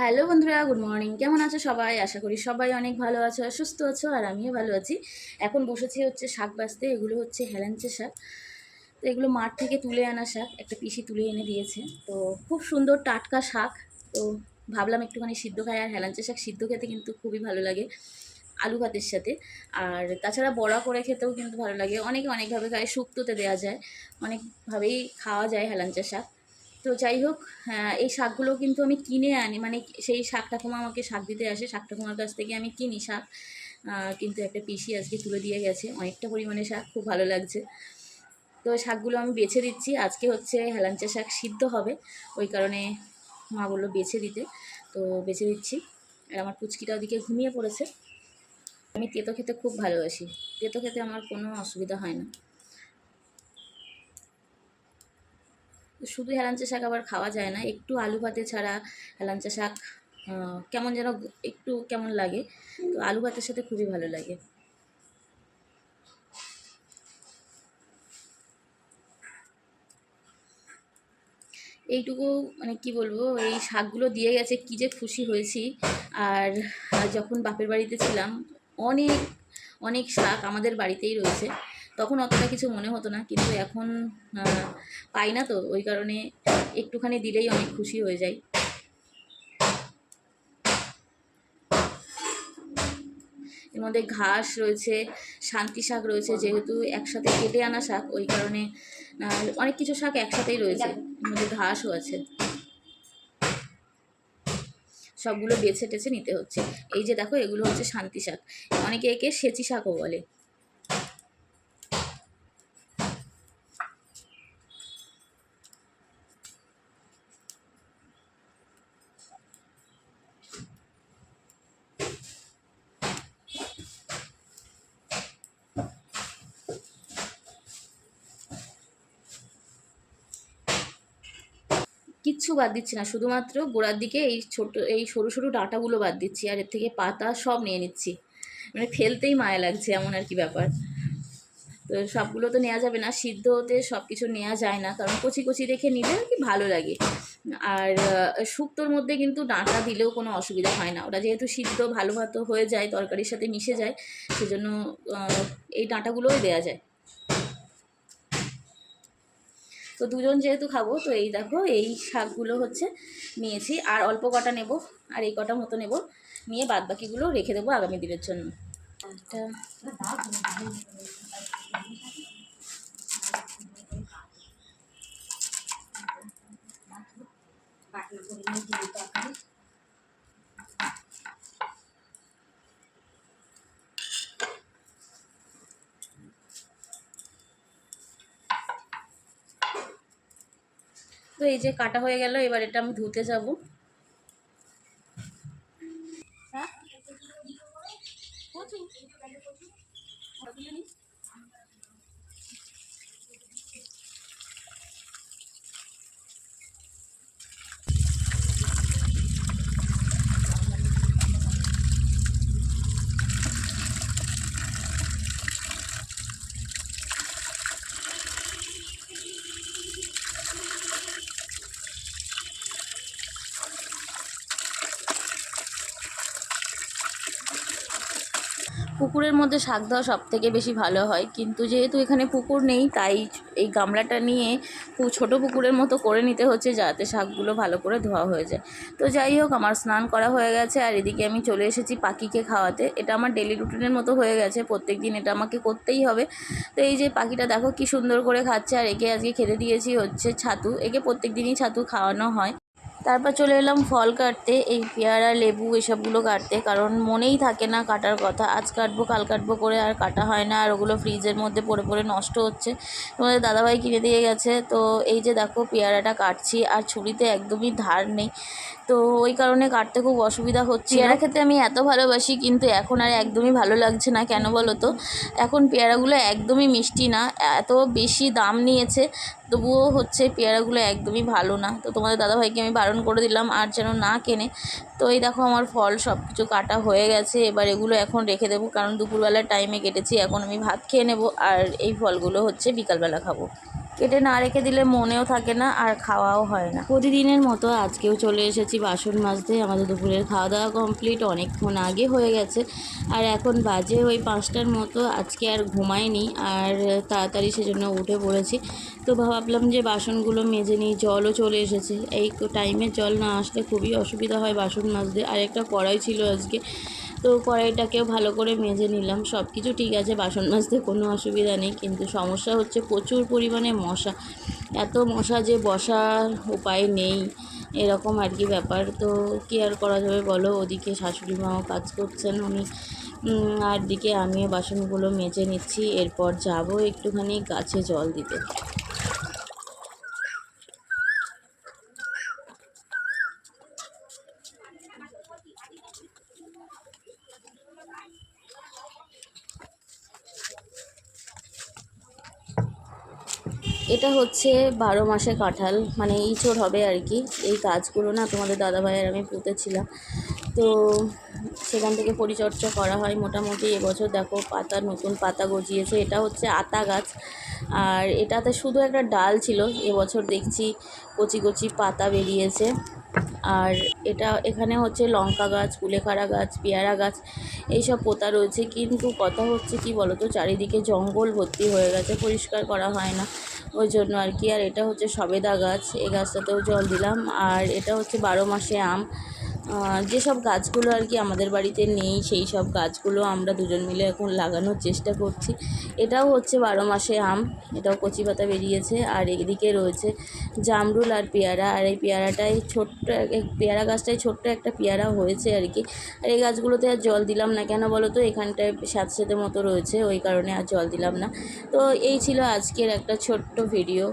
Hello বন্ধুরা, good morning. কেমন আছো সবাই? আশা করি সবাই অনেক ভালো আছো, সুস্থ আছো, আর আমিও ভালো আছি। এখন বসেছি হচ্ছে শাক বাঁচতে, এগুলো হচ্ছে হেলাঞ্চে শাক। তো এগুলো মাঠ থেকে তুলে আনা শাক, একটা পিসি তুলে এনে দিয়েছে। তো খুব সুন্দর টাটকা শাক। তো ভাবলাম একটুখানি সিদ্ধ খাই, আর হেলাঞ্চে শাক সিদ্ধ খেতে কিন্তু খুবই ভালো লাগে আলু ভাতের সাথে। আর তাছাড়া বড়া করে খেতেও কিন্তু ভালো লাগে। অনেকে অনেকভাবে খায় শুক্তোতে দেওয়া যায়। অনেকভাবেই খাওয়া যায় হেলাঞ্চা শাক। তো যাই হোক হ্যাঁ, এই শাকগুলো কিন্তু আমি কিনে আনি। মানে সেই শাক ঠাকুমা আমাকে শাক দিতে আসে। শাক ঠাকুমার কাছ থেকে আমি কিনি শাক। কিন্তু একটা পিসি আজকে তুলে দিয়ে গেছে। অনেকটা পরিমাণে শাক খুব ভালো লাগছে। তো শাকগুলো আমি বেছে দিচ্ছি। আজকে হচ্ছে হেলাঞ্চা শাক সিদ্ধ হবে। ওই কারণে মা বলল বেছে দিতে। তো বেছে দিচ্ছি। আর আমার পুচকিটা ওদিকে ঘুমিয়ে পড়েছে। আমি তেতো খেতে খুব ভালোবাসি। তেতো খেতে আমার কোনো অসুবিধা হয় না। শুধু হেলাঞ্চা শাক আবার খাওয়া যায় না, একটু আলু ভাতে ছাড়া হেলাঞ্চা শাক কেমন যেন একটু কেমন লাগে। তো আলু ভাতের সাথে খুবই ভালো লাগে। এইটুকু মানে কি বলব, এই শাকগুলো দিয়ে গেছে, কী যে খুশি হয়েছি। আর যখন বাপের বাড়িতে ছিলাম, অনেক অনেক শাক আমাদের বাড়িতেই রয়েছে। তখন অতটা কিছু মনে হতো না। কিন্তু এখন পাই না তো। ওই কারণে একটুখানি দিলেই অনেক খুশি হয়ে যাই। এর মধ্যে ঘাস রয়েছে শান্তি শাক রয়েছে যেহেতু একসাথে কেটে আনা শাক ওই কারণে অনেক কিছু শাক একসাথেই রয়েছে। এর মধ্যে ঘাসও আছে। সবগুলো বেছে টেছে নিতে হচ্ছে। এই যে দেখো এগুলো হচ্ছে শান্তি শাক। অনেকে একে সেচি শাকও বলে। কিচ্ছু বাদ দিচ্ছি না। শুধুমাত্র গোড়ার দিকে এই ছোট, এই সরু সরু ডাঁটাগুলো বাদ দিচ্ছি আর এর থেকে পাতা সব নিয়ে নিচ্ছি। মানে ফেলতেই মায়া লাগছে এমন আর কি ব্যাপার। তো সবগুলো তো নেওয়া যাবে না, সিদ্ধ হতে সব কিছু নেওয়া যায় না, কারণ কচি কচি রেখে নিলে আর কি ভালো লাগে। আর শুক্তোর মধ্যে কিন্তু ডাঁটা দিলেও কোনো অসুবিধা হয় না। ওটা যেহেতু সিদ্ধ, ভালো ভাতো হয়ে যায়, তরকারির সাথে মিশে যায়, সেজন্য এই ডাঁটাগুলোই দেওয়া যায়। তো দুজন যেহেতু খাব, তো এই দেখো, এই শাকগুলো হচ্ছে নিয়েছি। আর অল্প কটা নেব, আর এই কটা মতো নেব। নিয়ে বাদ বাকিগুলো রেখে দেবো আগামী দিনের জন্য। তো এই যে কাটা হয়ে গেল এবার এটা আমি ধুতে যাব হ্যাঁ পুকুরের মধ্যে শাক দেওয়া সব থেকে বেশি ভালো হয়। কিন্তু যেহেতু এখানে পুকুর নেই, তাই এই গামলাটা নিয়ে ছোট পুকুরের মতো করে নিতে হচ্ছে যাতে শাকগুলো ভালো করে ধোয়া হয়ে যায়। তো যাই হোক, আমার স্নান করা হয়ে গেছে আর এদিকে আমি চলে এসেছি পাখিকে খাওয়াতে। এটা আমার ডেলি রুটিনের মতো হয়ে গেছে প্রত্যেক দিন এটা আমাকে করতেই হবে। তো এই যে পাখিটা দেখো কি সুন্দর করে খাচ্ছে আর একে আজকে খেতে দিয়েছি হচ্ছে ছাতু। একে প্রত্যেক দিনই ছাতু খাওয়ানো হয়। তারপর চলে এলাম ফল কাটতে এই পেয়ারা লেবু এসবগুলো কাটতে কারণ মনেই থাকে না কাটার কথা। আজ কাটবো কাল কাটবো করে আর কাটা হয় না আর ওগুলো ফ্রিজের মধ্যে পড়ে পড়ে নষ্ট হচ্ছে। তোমাদের দাদাভাই কিনে দিয়ে গেছে তো এই যে দেখো পেয়ারাটা কাটছি আর ছুরিতে একদমই ধার নেই। তো ওই কারণে কাটতে খুব অসুবিধা হচ্ছে। পেয়ারা খেতে আমি এত ভালোবাসি কিন্তু এখন আর একদমই ভালো লাগছে না কেন বলো তো? এখন পেয়ারাগুলো একদমই মিষ্টি না এত বেশি দাম নিয়েছে তবুও হচ্ছে পেয়ারাগুলো একদমই ভালো না। তো তোমাদের দাদাভাইকে আমি বারণ করে দিলাম, আর যেন না কেনে। তো এই দেখো আমার ফল সব কিছু কাটা হয়ে গেছে, এবার এগুলো এখন রেখে দেবো, কারণ দুপুরবেলার টাইমে কেটেছি, এখন আমি ভাত খেয়ে নেব, আর এই ফলগুলো হচ্ছে বিকালবেলা খাব। কেটে না রেখে দিলে মনেও থাকে না আর খাওয়াও হয় না। প্রতিদিনের মতো আজকেও চলে এসেছি বাসন মাজতে। আমাদের দুপুরের খাওয়া দাওয়া কমপ্লিট অনেকক্ষণ আগে হয়ে গেছে। আর এখন বাজে ওই পাঁচটার মতো। আজকে আর ঘুমাইনি আর তাড়াতাড়ি সেজন্য উঠে পড়েছি। তো ভাবলাম যে বাসনগুলো মেজে নিই, জলও চলে এসেছে। এই টাইমে জল না আসলে খুবই অসুবিধা হয় বাসন মাজতে। আর একটা কড়াই ছিল আজকে। তো কড়াইটাকেও ভালো করে মেজে নিলাম। সব কিছু ঠিক আছে, বাসন মাজতে কোনো অসুবিধা নেই, কিন্তু সমস্যা হচ্ছে প্রচুর পরিমাণে মশা। এত মশা যে বসার উপায় নেই, এরকম আর কি ব্যাপার। তো কী আর করা যাবে বলো? ওদিকে শাশুড়ি মাও কাজ করছেন, উনি আর দিকে আমিও বাসনগুলো মেজে নিচ্ছি। এরপর যাব একটুখানি গাছে জল দিতে। এটা হচ্ছে বারো মাসে কাঁঠাল মানে ইঁচড় হবে আর কি। এই গাছগুলো না তোমাদের দাদাভাইয়ের আমি পুঁতেছিলাম তো সেখান থেকে পরিচর্যা করা হয় মোটামুটি এবছর। দেখো, পাতা, নতুন পাতা গজিয়েছে। এটা হচ্ছে আতা গাছ। আর এটাতে শুধু একটা ডাল ছিল। এবছর দেখছি কচি কচি পাতা বেরিয়েছে। আর এটা এখানে হচ্ছে লঙ্কা গাছ, কুলেখাড়া গাছ, পেয়ারা গাছ, এইসব পোতা রয়েছে। কিন্তু কথা হচ্ছে কি বলো তো চারিদিকে জঙ্গল ভর্তি হয়ে গেছে। পরিষ্কার করা হয় না। ওই জন্য আর কি। আর এটা হচ্ছে সবেদা গাছ, এই গাছটাতেও জল দিলাম। আর এটা হচ্ছে বারো মাসে আম। যেসব গাছগুলো আর কি আমাদের বাড়িতে নেই, সেই সব গাছগুলো আমরা দুজন মিলে এখন লাগানোর চেষ্টা করছি। এটাও হচ্ছে বারো মাসে আম, এটাও কচি পাতা বেরিয়েছে। আর এদিকে রয়েছে জামরুল আর পেয়ারা। আর এই পেয়ারাটাই ছোট্ট পেয়ারা গাছটায় ছোট্ট একটা পেয়ারা হয়েছে আর কি। আর এই গাছগুলোতে আর জল দিলাম না কেন বলো তো? এখানটায় স্যাঁতস্যাঁতে মতো রয়েছে, ওই কারণে আর জল দিলাম না। তো এই ছিল আজকের একটা ছোট্ট ভিডিও।